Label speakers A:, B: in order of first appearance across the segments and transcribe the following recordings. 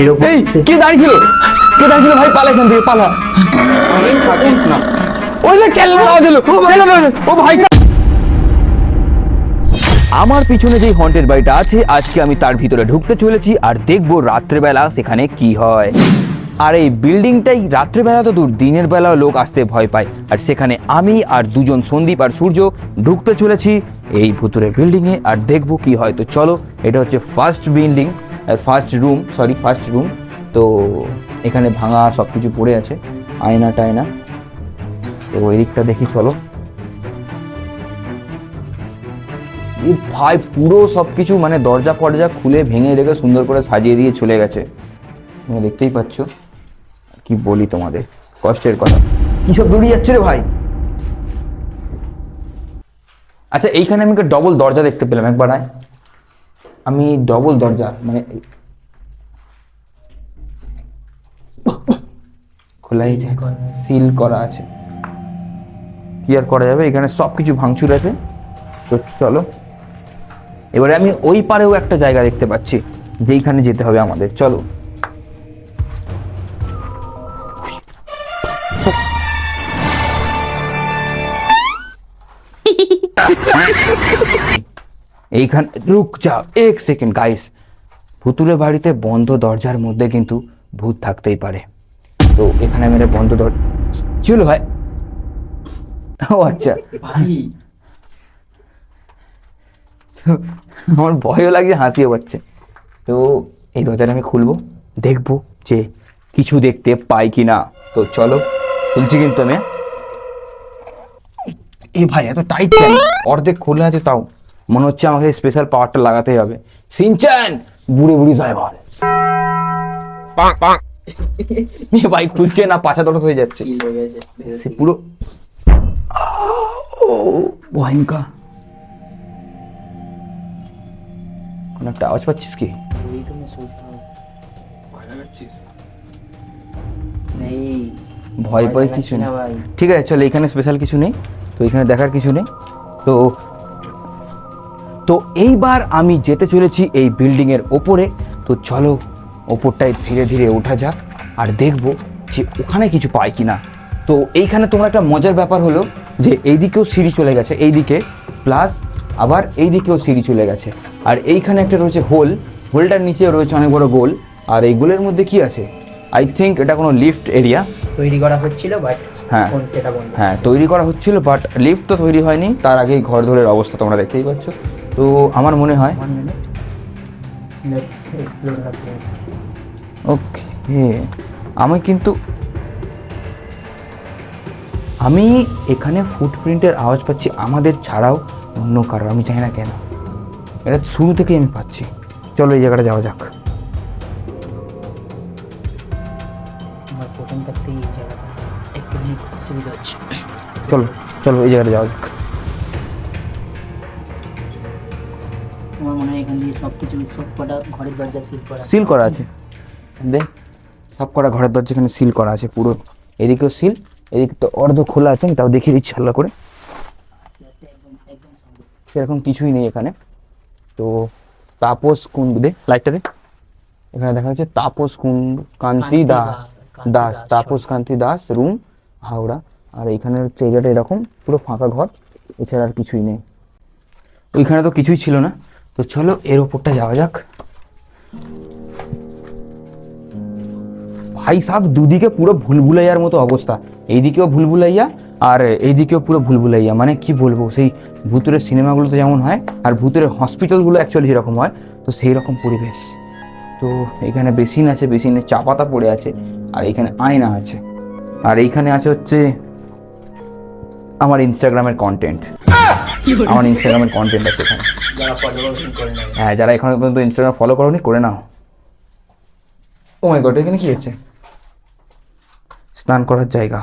A: এরকম
B: কে দাঁড়িয়ে ছিল কে দাঁড়িয়ে ছিল ভাই? পালা এখান থেকে পালা।
A: থাকিস না
B: ওই যে চেল্লা আওয়াজ হলো চেল্লা আওয়াজ হলো। ও ভাই আমার পিছনে যেই হন্টেড বাড়িটা আছে আজকে আমি তার ভিতরে ঢুকতে চলেছি আর দেখব রাত্রেবেলা সেখানে কি হয়। আর এই বিল্ডিংটাই রাত্রেবেলা তো দূর দিনের বেলাও লোক আসতে ভয় পায়। আর সেখানে আমি আর দুজন সন্দীপ আর সূর্য ঢুকতে চলেছি এই ভুতুরে বিল্ডিংয়ে আর দেখব কি হয়। তো চলো এটা হচ্ছে first building first room sorry first room তো এখানে ভাঙা সব কিছু পড়ে আছে, আয়না টায়না। তো ওই দিকটা দেখি, চলো। ভাই, পুরো সব কিছু মানে দরজা ফরজা খুলে ভেঙে রেখে সুন্দর করে সাজিয়ে দিয়ে চলে গেছে। তুমি দেখতেই পাচ্ছ, কি বলি তোমাদের, কষ্টের কথা। কি সব দৌড়িয়ে যাচ্ছে রে ভাই? আচ্ছা এইখানে আমি একটা ডবল দরজা দেখতে পেলাম, একবার আয়। আমি ডবল দরজা মানে খোলাই সিল করা। আছে। কি আর করা যাবে এখানে সব কিছু ভাঙচুর আছে। তো চলো। এবারে আমি ওই পারেও একটা জায়গা দেখতে পাচ্ছি যেইখানে যেতে হবে আমাদের। চলো। এইখানে রুক যা এক সেকেন্ড গাইস ভুতুরে বাড়িতে বন্ধ দরজার মধ্যে কিন্তু ভূত থাকতেই পারে। তো এখানে আমি বন্ধ দর হলো ভাই? ও আচ্ছা।
A: ভাই
B: আমার ভয়ও লাগছে, হাসিও পাচ্ছে। তো এই দরজাটা আমি খুলবো, দেখব যে কিছু দেখতে পাই কি না তো চলো, খুলছি কিন্তু আমি এ ভাই, এত টাইট অর্ধেক খোলা আছে তাও। মনে হচ্ছে আমাকে স্পেশাল পাওয়ারটা লাগাতেই হবে। সিনচান বুড়ি বুড়ি ড্রাইভার মেয়ে বাইক খুলছে না পাছা দরজ হয়ে যাচ্ছে। সে পুরো ভয়ঙ্কর। কোনো একটা আওয়াজ পাচ্ছিস কি? ভয় ভয় কিছু নেই। ঠিক আছে চলো এখানে স্পেশাল কিছু নেই। তো এখানে দেখার কিছু নেই। তো তো এইবার আমি যেতে চলেছি এই বিল্ডিং এর ওপরে। তো চলো ওপরটায় ধীরে ধীরে ওঠা যাক আর দেখব যে ওখানে কিছু পাই কি না তো এইখানে তোমার একটা মজার ব্যাপার হলো যে এইদিকেও সিঁড়ি চলে গেছে এইদিকে প্লাস আবার এইদিকেও সিঁড়ি চলে গেছে। আর এইখানে একটা রয়েছে হোল হোলটার নিচেও রয়েছে অনেক বড় গোল। আর এই গোলের মধ্যে কি আছে? আই থিঙ্ক এটা কোনো লিফট এরিয়া
A: তৈরি করা হচ্ছিল বাট
B: হ্যাঁ।
A: সেটা
B: হ্যাঁ তৈরি করা হচ্ছিল বাট লিফট তো তৈরি হয়নি। তার আগেই ঘর ধরের অবস্থা তোমরা দেখতেই পাচ্ছ। তো আমার মনে হয় ওকে আমি কিন্তু আমি এখানে ফুটপ্রিন্টের আওয়াজ পাচ্ছি আমাদের ছাড়াও অন্য কারও আমি জানি না কেন। এটা শুরু থেকেই আমি পাচ্ছি। চলো এই জায়গাটা যাওয়া যাক।
A: প্রথম থাকতেই এই জায়গাটা। একটুখানি অসুবিধা হচ্ছে।
B: চলো চলো এই জায়গাটা যাওয়া যাক।
A: ঘরের দরজা সিল করা
B: সিল করা আছে। দেখ সব করা ঘরের দরজা এখানে সিল করা আছে পুরো। এদিকেও সিল এদিকে তো অর্ধ খোলা আছে তাও দেখিয়ে দিচ্ছি হাল্লা করে। সেরকম কিছুই নেই এখানে। তো তাপস কুন্ড দে লাইটটা দে। এখানে দেখা যাচ্ছে তাপস কুন্ড কান্তি দাস
A: দাস,
B: তাপস কান্তি দাস রুম হাওড়া। আর এইখানে হচ্ছে এরিয়াটা এরকম পুরো ফাঁকা ঘর এছাড়া আর কিছুই নেই। ওইখানে তো কিছুই ছিল না। তো চলো এর ওপরটা যাওয়া যাক। ভাই সাহেব দুদিকে পুরো ভুলভুলাইয়ার মতো অবস্থা। এইদিকেও ভুলভুলাইয়া আর এইদিকেও পুরো ভুলভুলাইয়া। মানে কি বলব, সেই ভূতুরের সিনেমাগুলোতে যেমন হয় আর ভূতুরের হসপিটালগুলো অ্যাকচুয়ালি যেরকম হয়। তো সেই রকম পরিবেশ। তো এখানে বেসিন আছে, বেসিনে চা পাতা পড়ে আছে আর এখানে আয়না আছে। আর এইখানে আছে হচ্ছে আমার ইনস্টাগ্রামের কন্টেন্ট আমার ইনস্টাগ্রামের কন্টেন্ট আছে এখানে
A: যারা ফলো করে নেবে
B: হ্যাঁ যারা এখনো পর্যন্ত ইনস্টাগ্রাম ফলো করোনি করে নাও ও মাই গড এখানে কি আছে স্নান করার জায়গা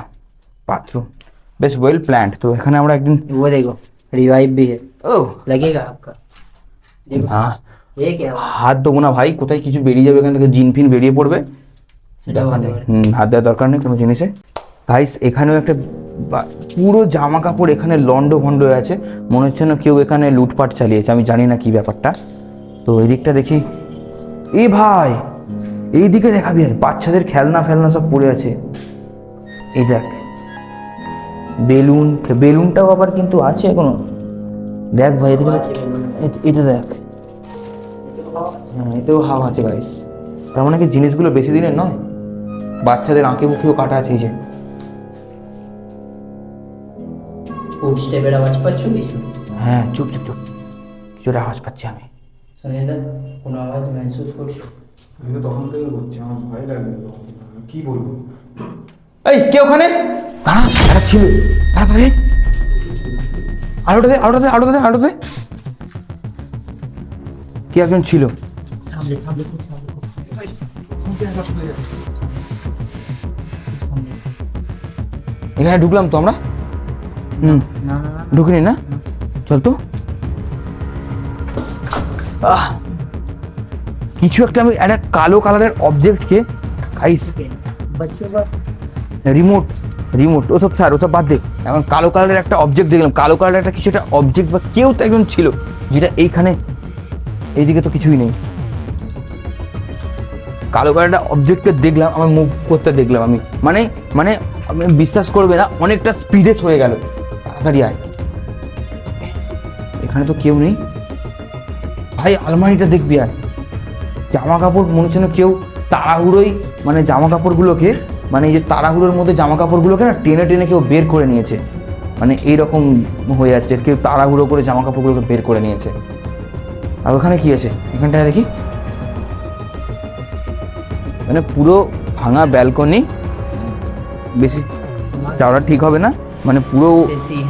B: বাথরুম বেশ ওয়েল প্ল্যান্ড তো এখানে আমরা একদিন
A: वो देखो रिवाइव भी है
B: ও
A: लगेगा आपका देखो
B: হ্যাঁ
A: ये क्या
B: হাত দেবো না ভাই কোথায় কিছু বেরিয়ে যাবে এখান থেকে জিন ফিন বেরিয়ে পড়বে
A: সেটা বন্ধ করে
B: হুম, হাত দেওয়ার দরকার নেই কোনো জিনিসে গাইস এখানেও একটা বা- পুরো জামা কাপড় এখানে লন্ড ভন্ড হয়ে আছে। মনে হচ্ছে না কেউ এখানে লুটপাট চালিয়েছে, আমি জানি না কি ব্যাপারটা। তো এদিকটা দেখি। এ ভাই এই দিকে দেখাবি, বাচ্চাদের খেলনা ফেলনা সব পড়ে আছে। এই দেখ, বেলুন, বেলুনটাও আবার কিন্তু আছে এখনও। দেখ ভাই, এদিকে এটা দেখ। হ্যাঁ এটাও হাওয়া আছে গাইস তার মানে কি জিনিসগুলো বেশি দিনের নয়? বাচ্চাদের আঁকে বুকেও কাটা আছে এই যে।
A: স্টেপের আওয়াজ পাচ্ছ কিছু?
B: হ্যাঁ চুপ চুপ চুপ। কিছুটা আওয়াজ পাচ্ছি আমি।
A: শুনে দা কোনো আওয়াজ মহসুস করছ?
C: আমি তো তখন থেকে বলছি আমার ভয় লাগে কি বলব?
B: এই কে ওখানে? দাঁড়া একটা ছিল। তাড়াতাড়ি আলোটা দে আলোটা দে আলোটা দে আলোটা দে কে একজন ছিল?
A: সামনে সামনে খুব সামনে খুব সামনে। সামনে।
B: এখানে ঢুকলাম তো আমরা? ঢুকিনি না চল তো। কিছু একটা আমি একটা কালো কালারের অবজেক্টকে
A: খাইস
B: রিমোট রিমোট ও স্যার ছাড় সব বাদ দে। এখন কালো কালারের একটা অবজেক্ট দেখলাম। কালো কালারের একটা কিছু একটা অবজেক্ট বা কেউ তো একজন ছিল যেটা এইখানে এইদিকে তো কিছুই নেই। কালো কালার একটা অবজেক্টকে দেখলাম আমার মুভ করতে দেখলাম আমি। মানে মানে বিশ্বাস করবে না অনেকটা স্পিডে সরে গেল। তাড়াতাড়ি আয়। এখানে তো কেউ নেই। ভাই, আলমারিটা দেখবি আর জামা কাপড় মনে হচ্ছে না কেউ তাড়াহুড়োই মানে জামা কাপড়গুলোকে মানে এই যে তাড়াহুড়োর মধ্যে জামা কাপড়গুলোকে না টেনে টেনে কেউ বের করে নিয়েছে। মানে এইরকম হয়ে যাচ্ছে কেউ তাড়াহুড়ো করে জামা কাপড়গুলোকে বের করে নিয়েছে। আর ওখানে কি আছে? এখানটায় দেখি। মানে পুরো ভাঙা ব্যালকনি। বেশি যাওয়াটা ঠিক হবে না। মানে পুরো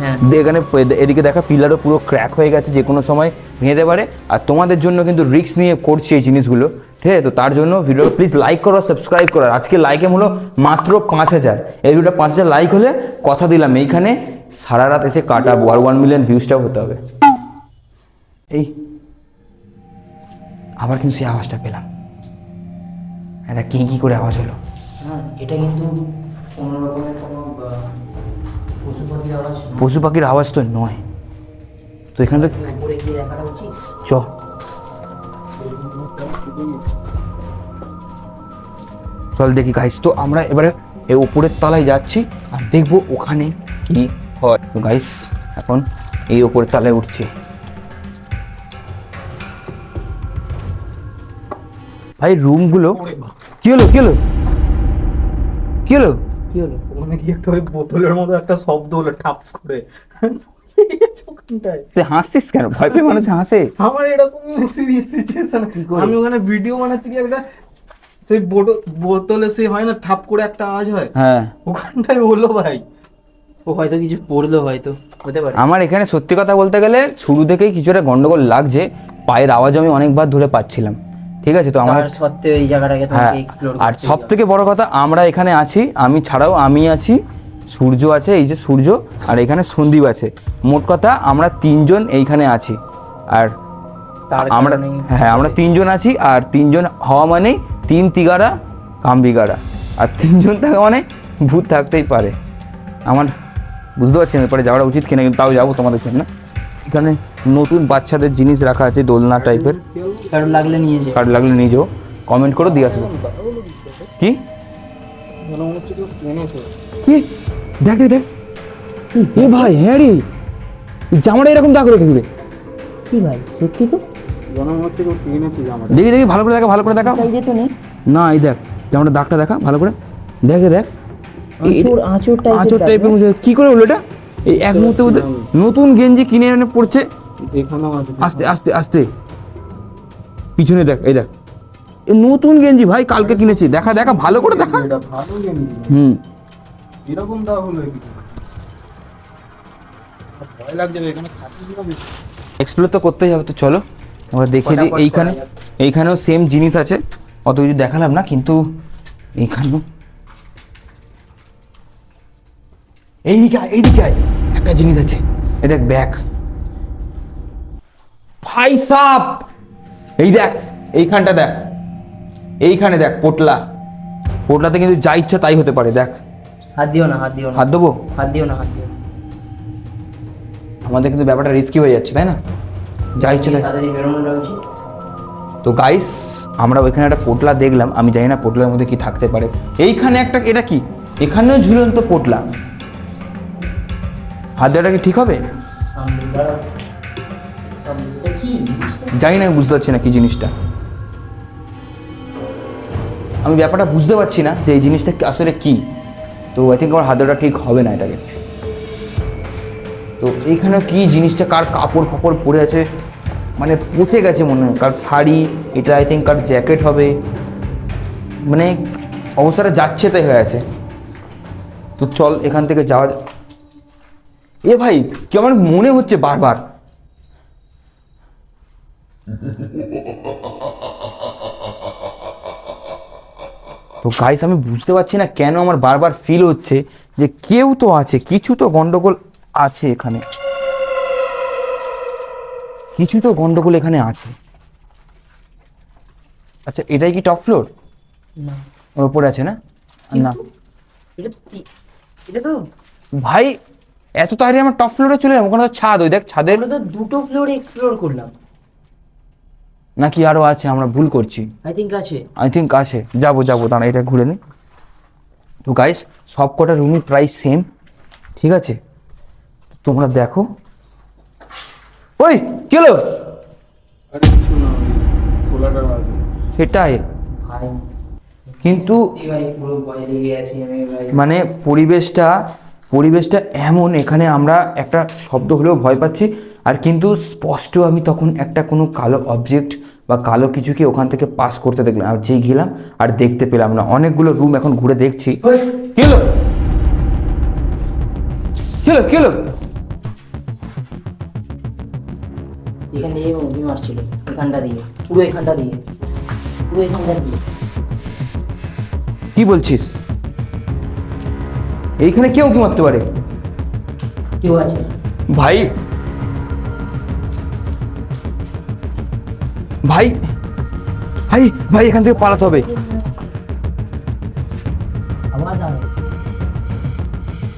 A: হ্যাঁ।
B: এখানে এদিকে দেখা পিলারও পুরো ক্র্যাক হয়ে গেছে যে কোনো সময় ভেঙে যেতে পারে। আর তোমাদের জন্য কিন্তু রিস্ক নিয়ে করছি এই জিনিসগুলো ঠিক আছে? তো তার জন্য ভিডিওটা প্লিজ লাইক করো সাবস্ক্রাইব করো। আজকে লাইকে হলো মাত্র পাঁচ হাজার। এই ভিডিওটা পাঁচ হাজার লাইক হলে কথা দিলাম এইখানে সারা রাত এসে কাটাবো আর ওয়ান মিলিয়ন ভিউজটাও হতে হবে। এই আবার কিন্তু সেই আওয়াজটা পেলাম। এটা কি কি করে আওয়াজ হলো?
A: হ্যাঁ এটা কিন্তু কোনো রকমের কোনো পশু পাখির আওয়াজ
B: তো নয়। তো এখানে তো চ। চল দেখি গাইস তো আমরা এবারে এই উপরের তলায় যাচ্ছি আর দেখব ওখানে কি হয়। তো গাইস এখন এই উপরের তলায় উঠছি। ভাই রুমগুলো কি হলো কি হলো? কি হলো?
A: কি হলো?
C: ওখানে কি একটা ওই বোতলের মতো একটা শব্দ হলো ঠাপস করে।
B: তুই হাসছিস কেন? ভয় পেয়ে মানুষ হাসে।
C: আমার এরকম সিরিয়াস সিচুয়েশন আমি ওখানে ভিডিও বানাচ্ছি কি একটা সেই বোটো- বোতলে সে হয় না ঠাপ করে একটা আওয়াজ হয়?
B: হ্যাঁ।
C: ওখানটায় হলো ভাই।
A: ও হয়তো কিছু পড়ল হয়তো হতে পারে।
B: আমার এখানে সত্যি কথা বলতে গেলে শুরু থেকেই কিছুটা গন্ডগোল লাগছে পায়ের আওয়াজ আমি অনেকবার ধরে পাচ্ছিলাম। ঠিক আছে? তো আমার
A: সত্ত্বেও এই জায়গাটাকে
B: হ্যাঁ
A: এক্সপ্লোর
B: আর সব থেকে বড় কথা আমরা এখানে আছি আমি ছাড়াও আমি আছি সূর্য আছে এই যে সূর্য আর এখানে সন্দীপ আছে। মোট কথা আমরা তিনজন এইখানে আছি। আর আমরা হ্যাঁ আমরা তিনজন আছি আর তিনজন হওয়া মানেই তিন তিগারা কামবিগারা। আর তিনজন থাকা মানে ভূত থাকতেই পারে। আমার বুঝতে পারছি না এরপরে যাওয়া উচিত কিনা কিন্তু তাও যাব তোমাদের জন্য। এখানে নতুন বাচ্চাদের জিনিস রাখা আছে দোলনা টাইপের
A: কারোর লাগলে নিয়ে যে
B: কার্ড লাগলে নিয়ে যাও। কমেন্ট করে দিয়ে আসব। কি? কি? দেখ দেখ দেখ। এ ভাই হ্যাঁ রে। জামাটা এরকম দাগ রেখে দিলে।
A: কি ভাই সত্যি তো?
B: দেখি দেখি ভালো করে দেখা ভালো করে দেখা। না এই দেখ জামাটা দাগটা দেখা ভালো করে। দেখে দেখ।
A: আঁচড় আঁচড় টাইপের
B: টাইপের কি করে হলো এটা? এই এক মুহূর্তের মধ্যে নতুন গেঞ্জি কিনে এনে পড়ছে। আস্তে আস্তে আস্তে। পিছনে দেখ এই দেখ। এ নতুন গেঞ্জি ভাই কালকে কিনেছি। দেখা দেখা ভালো করে দেখা।
C: এটা
B: হুম।
C: এরকম হলো ভয় লাগছে এখানে
B: এক্সপ্লোর তো করতেই হবে তো চলো। আমরা দেখিয়ে দিই এইখানে এইখানেও সেম জিনিস আছে। অত কিছু দেখালাম না কিন্তু এইখানেও। এইদিকে এইদিকে। একটা জিনিস আছে। এই দেখ ব্যাগ। ভাই সাপ। এই দেখ এইখানটা দেখ। এইখানে দেখ পোটলা। পোটলাতে কিন্তু যা ইচ্ছা তাই হতে পারে দেখ।
A: হাত দিও না হাত দিও না।
B: হাত দেবো?
A: হাত দিও না হাত দিও
B: আমাদের কিন্তু ব্যাপারটা রিস্কি হয়ে যাচ্ছে তাই না? যা ইচ্ছা তাই। তো গাইস আমরা ওইখানে একটা পোটলা দেখলাম আমি জানি না পোটলার মধ্যে কি থাকতে পারে। এইখানে একটা এটা কি? এখানেও ঝুলন্ত পোটলা। হাত দেওয়াটা কি ঠিক হবে? জানি না আমি বুঝতে পারছি না কি জিনিসটা। আমি ব্যাপারটা বুঝতে পারছি না যে এই জিনিসটা আসলে কি। তো আই থিঙ্ক আমার হাত দেওয়াটা ঠিক হবে না এটাকে। তো এইখানে কি জিনিসটা কার কাপড় ফাপড় পরে আছে? মানে পচে গেছে মনে হয়। কার শাড়ি, এটা আই থিঙ্ক কার জ্যাকেট হবে। মানে অবস্থাটা যাচ্ছে তাই হয়ে আছে। তো চল এখান থেকে যাওয়া এ ভাই, কি আমার মনে হচ্ছে বারবার। তো গাইস আমি বুঝতে পারছি না কেন আমার বারবার ফিল হচ্ছে যে কেউ তো আছে কিছু তো গন্ডগোল আছে এখানে। কিছু তো গন্ডগোল এখানে আছে। আচ্ছা এটাই কি টপ ফ্লোর
A: না।
B: ওর উপরে আছে না? না।
A: এটা তো
B: ভাই এত তাড়াতাড়ি আমার টপ ফ্লোরে চলে যাব ওখানে তো ছাদ ওই দেখ ছাদের
A: তো দুটো ফ্লোর এক্সপ্লোর করলাম।
B: নাকি আরও আছে আমরা ভুল করছি।
A: আই থিঙ্ক আছে।
B: আই থিঙ্ক আছে। যাব যাব দাঁড়া এটা ঘুরে নি। তো গাইস সব কটা রুমের প্রাইস সেম ঠিক আছে? তোমরা দেখো। ওই কি হলো?
C: আরে কিছু না সোলারটা আছে
B: সেটাই।
A: ভাই
B: কিন্তু
A: এই ভাই পুরো ভয় লেগে আছি আমি ভাই
B: মানে পরিবেশটা পরিবেশটা এমন এখানে আমরা একটা শব্দ হলেও ভয় পাচ্ছি। আর কিন্তু স্পষ্ট আমি তখন একটা কোনো কালো অবজেক্ট বা কালো কিছুকে ওখান থেকে পাস করতে দেখলাম আর যেই গেলাম আর দেখতে পেলাম না। অনেকগুলো রুম এখন ঘুরে দেখছি। কি হলো? কি হলো কি হলো?
A: এখান দিয়ে মুভি মারছিল এখানটা দিয়ে পুরো এখানটা দিয়ে পুরো এখানটা দিয়ে।
B: কি বলছিস? এইখানে কেউ কি মারতে পারে?
A: কেউ আছে।
B: ভাই। ভাই। ভাই ভাই এখান থেকে পালাতে হবে।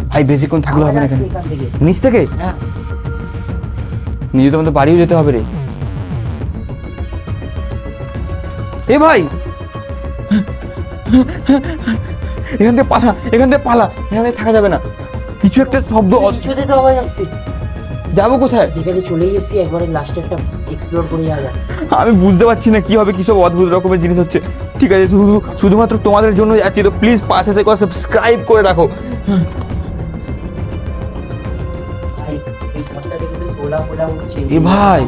B: ভাই বেশিক্ষণ থাকলে হবে না এখানে।
A: আসছে থেকে।
B: নিচ থেকে?
A: হ্যাঁ।
B: নিজে তো আমাদের বাড়িও যেতে হবে রে। এ ভাই। এখান থেকে পালা এখান থেকে পালা। এখান থেকে থাকা যাবে না। কিছু একটা শব্দ
A: কিছুতে তো আওয়াজ আসছে।
B: যাব কোথায়?
A: যেখানে চলেই এসছি একবারে লাস্টে একটা এক্সপ্লোর করে যাওয়া
B: আমি বুঝতে পারছি না কি হবে কি সব অদ্ভুত রকমের জিনিস হচ্ছে। ঠিক আছে শুধু শুধুমাত্র তোমাদের জন্য যাচ্ছি তো প্লিজ পাশে থেকে সাবস্ক্রাইব করে রাখো। এ ভাই।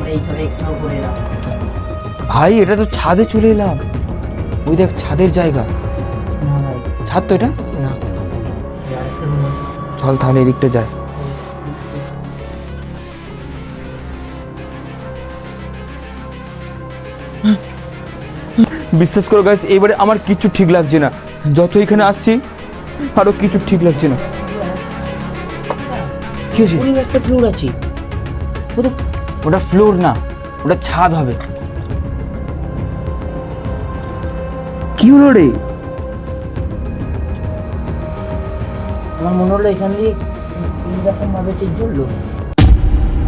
B: ভাই এটা তো ছাদে চলে এলাম। ওই দেখ ছাদের জায়গা। ছাদ তো এটা?
A: না।
B: চল তাহলে এদিকটা যায় বিশ্বাস করো গাইস এবারে আমার কিছু ঠিক লাগছে না। যত এখানে আসছি আরও কিছু ঠিক লাগছে না। কি হয়েছে?
A: একটা ফ্লোর আছে।
B: ওটা ওটা ফ্লোর না ওটা ছাদ হবে। কি হলো রে?
A: আমার মনে হলো এখান দিয়ে এইরকম ভাবে ঠিক ধরলো।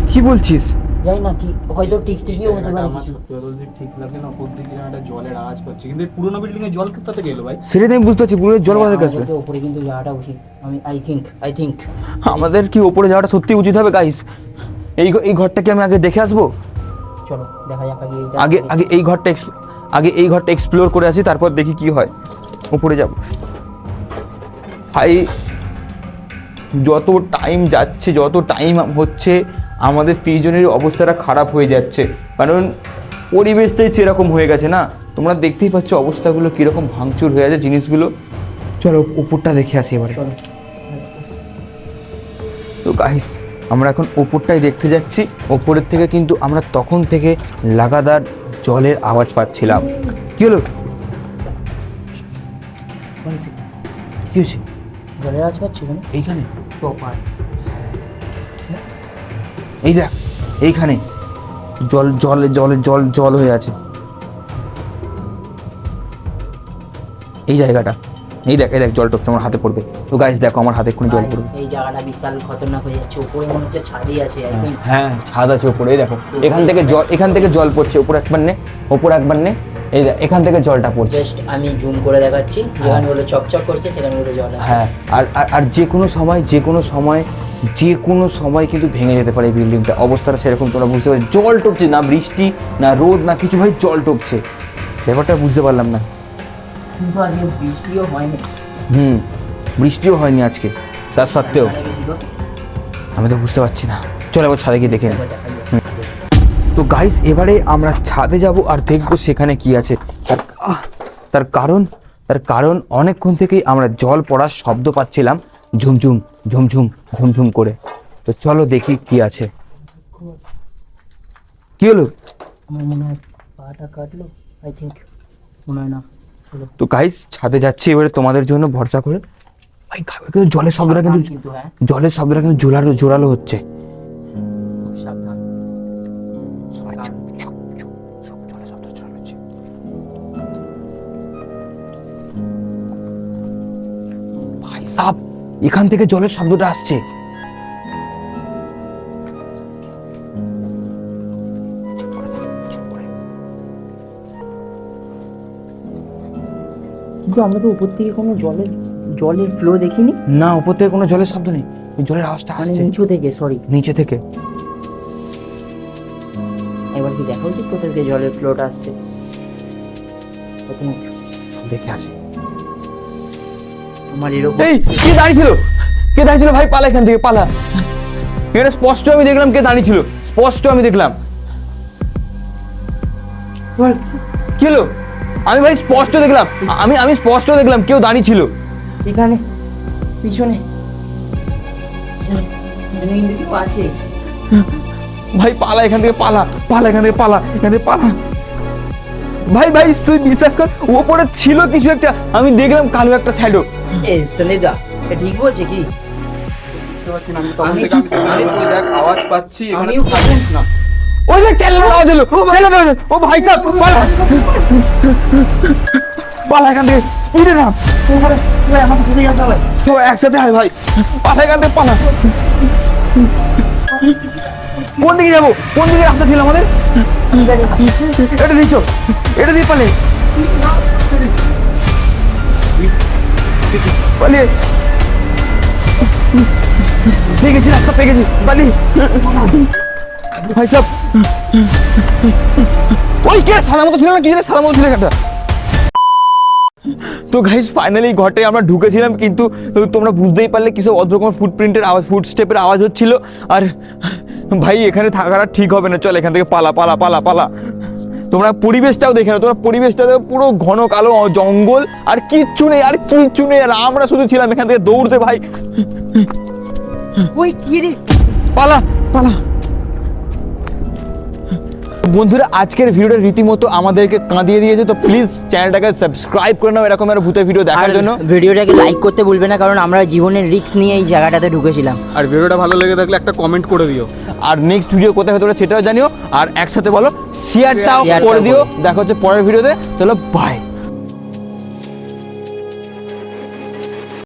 B: কি বলছিস?
A: জানি না কি হয়তো টিকটিকিও হতে পারে
C: আমার সত্যি কথা ঠিক লাগে না ওপর দিকে একটা জলের আওয়াজ পাচ্ছি। কিন্তু পুরোনো বিল্ডিং এ জল কোথা থেকে এলো ভাই?
B: সেটা আমি বুঝতে পারছি পুরো জল বাঁধে আসবে
A: উপরে কিন্তু যাওয়াটা উচিত। আমি আই থিঙ্ক আই থিঙ্ক
B: আমাদের কি ওপরে যাওয়াটা সত্যি উচিত হবে গাইস এই এই ঘরটা কি আমি আগে দেখে আসব?
A: চলো দেখা যাক আগে
B: আগে আগে এই ঘরটা আগে এই ঘরটা এক্সপ্লোর করে আসি তারপর দেখি কি হয়। উপরে যাব। ভাই যত টাইম যাচ্ছে যত টাইম হচ্ছে আমাদের তিনজনের অবস্থাটা খারাপ হয়ে যাচ্ছে। কারণ পরিবেশটাই সেরকম হয়ে গেছে না? তোমরা দেখতেই পাচ্ছ অবস্থাগুলো কীরকম ভাঙচুর হয়ে আছে জিনিসগুলো। চলো উপরটা দেখে আসি এবারে। তো গাইস আমরা এখন ওপরটাই দেখতে যাচ্ছি। ওপরের থেকে কিন্তু আমরা তখন থেকে লাগাতার জলের আওয়াজ পাচ্ছিলাম। কি হলো? কি হয়েছে?
A: জলের আওয়াজ পাচ্ছি কেন
B: এইখানে?
A: প্রপার।
B: এই দেখ এইখানে। জল জল জল জল জল হয়ে আছে। এই জায়গাটা। এই দেখ এই দেখ জল টপছে আমার হাতে পড়বে। তো গাইস দেখো আমার হাতে এক্ষুনি জল পড়বে।
A: এই জায়গাটা বিশাল খতরনাক হয়ে যাচ্ছে। উপরে মনে হচ্ছে ছাদি আছে
B: হ্যাঁ ছাদ আছে এই দেখো। এখান থেকে জল এখান থেকে জল পড়ছে ওপর একবার নে ওপর একবার নে। এই এখান থেকে জলটা পড়ছে।
A: আমি জুম করে দেখাচ্ছি। যেখানে গুলো চকচক করছে সেখানে গুলো জল
B: হ্যাঁ আর আর- যে কোনো সময় যে কোনো সময় যে কোনো সময় কিন্তু ভেঙে যেতে পারে এই বিল্ডিংটা অবস্থাটা সেরকম তোমরা বুঝতে পারছ। জল টপছে না বৃষ্টি না রোদ না কিছু ভাই জল টপছে। ব্যাপারটা বুঝতে পারলাম না।
A: কিন্তু আজকে বৃষ্টিও হয়নি।
B: হুম বৃষ্টিও হয়নি আজকে। তার সত্ত্বেও।
A: মানে?
B: আমি তো বুঝতে পারছি না। চলো এবার ছাদে গিয়ে দেখে নিই
A: একবার।
B: তো গাইস এবারে আমরা ছাদে যাব আর দেখব সেখানে কি আছে। তার কারণ তার কারণ অনেকক্ষণ থেকেই আমরা জল পড়ার শব্দ পাচ্ছিলাম ঝুমঝুম ঝুমঝুম ঝুমঝুম করে। তো চলো দেখি কি আছে। কি হলো? তো গাইস ছাদে যাচ্ছি এবারে তোমাদের জন্য ভরসা করে। জলের শব্দটা কিন্তু
A: হ্যাঁ।
B: জলের শব্দটা কিন্তু জোরালো জোরালো হচ্ছে। সাব এখান থেকে জলের শব্দটা আসছে।
A: কিন্তু আমরা তো উপর থেকে কোনো জলের জলের ফ্লো দেখিনি।
B: না উপর থেকে কোনো জলের শব্দ নেই। এই জলের আওয়াজটা
A: মানে
B: আসছে।
A: নিচু থেকে সরি
B: নিচে থেকে।
A: এবার কি দেখা উচিত কোথা থেকে জলের ফ্লোটা আসছে? I
B: দেখে আসে।
A: আমার এরকম
B: এই কে দাঁড়িয়ে ছিল কে দাঁড়িয়ে ছিল ভাই পালা এখান থেকে পালা। এটা স্পষ্ট আমি দেখলাম কে দাঁড়িয়ে ছিল স্পষ্ট আমি দেখলাম। কি হলো? আমি ভাই স্পষ্ট দেখলাম। আমি আমি স্পষ্ট দেখলাম কেউ দাঁড়িয়ে ছিল
A: এখানে পিছনে। এখানে আছে
B: ভাই পালা এখান থেকে পালা পালা এখান থেকে পালা এখান থেকে পালা। ভাই ভাই তুই বিশ্বাস কর ওপরে ছিল কিছু একটা আমি দেখলাম কালো একটা শ্যাডো
A: এ সনিদা এ ঠিক বলছে কি?
C: আওয়াজ পাচ্ছি এখানে
A: আমিও
C: থাকিস না।
B: ওই যে চেল্লার আওয়াজ এলো চেল্লার আওয়াজ এলো। ও ভাই সাহেব পালা। এখান থেকে স্পিডে একসাথে হয় ভাই পালা এখান থেকে পালা। কোন দিকে যাব? কোন দিকে রাস্তা ছিল আমাদের? এটা দিচ্ছ এটা দিয়ে পালে পালিয়ে পেয়ে গেছি রাস্তা পেয়ে গেছি পালিয়ে ভাই সব। ওই কে? সাদা মতো ছিল না? কি জানি সাদা মতো ছিল একটা তো গাইস ফাইনালি ঘটে আমরা ঢুকেছিলাম, কিন্তু তোমরা বুঝতেই পারলে কিছু অদ্রকম ফুটপ্রিন্টের আওয়াজ ফুট স্টেপের আওয়াজ হচ্ছিল। আর ভাই এখানে থাকাটা ঠিক হবে না। চল এখান থেকে পালা পালা পালা পালা। তোমরা পরিবেশটাও দেখে না তোমরা পরিবেশটা পুরো ঘন কালো জঙ্গল। আর কিচ্ছু নেই আর কিচ্ছু নেই। আর আমরা শুধু ছিলাম এখান থেকে দৌড়তে ভাই।
A: ওই কি রে?
B: পালা পালা। বন্ধুরা আজকের ভিডিওটা রীতিমতো আমাদেরকে কাঁদিয়ে দিয়েছে তো প্লিজ চ্যানেলটাকে সাবস্ক্রাইব করে নাও এরকম আর ভূতের ভিডিও দেখার জন্য।
A: ভিডিওটাকে লাইক করতে ভুলবে না কারণ আমরা জীবনের রিস্ক নিয়ে এই জায়গাটাতে ঢুকেছিলাম।
C: আর ভিডিওটা ভালো লেগে থাকলে একটা কমেন্ট করে দিও।
B: আর নেক্সট ভিডিও কোথায় হতে পারে সেটাও জানিও। আর একসাথে বলো শেয়ারটাও করে দিও। দেখা হচ্ছে পরের ভিডিওতে চলো বাই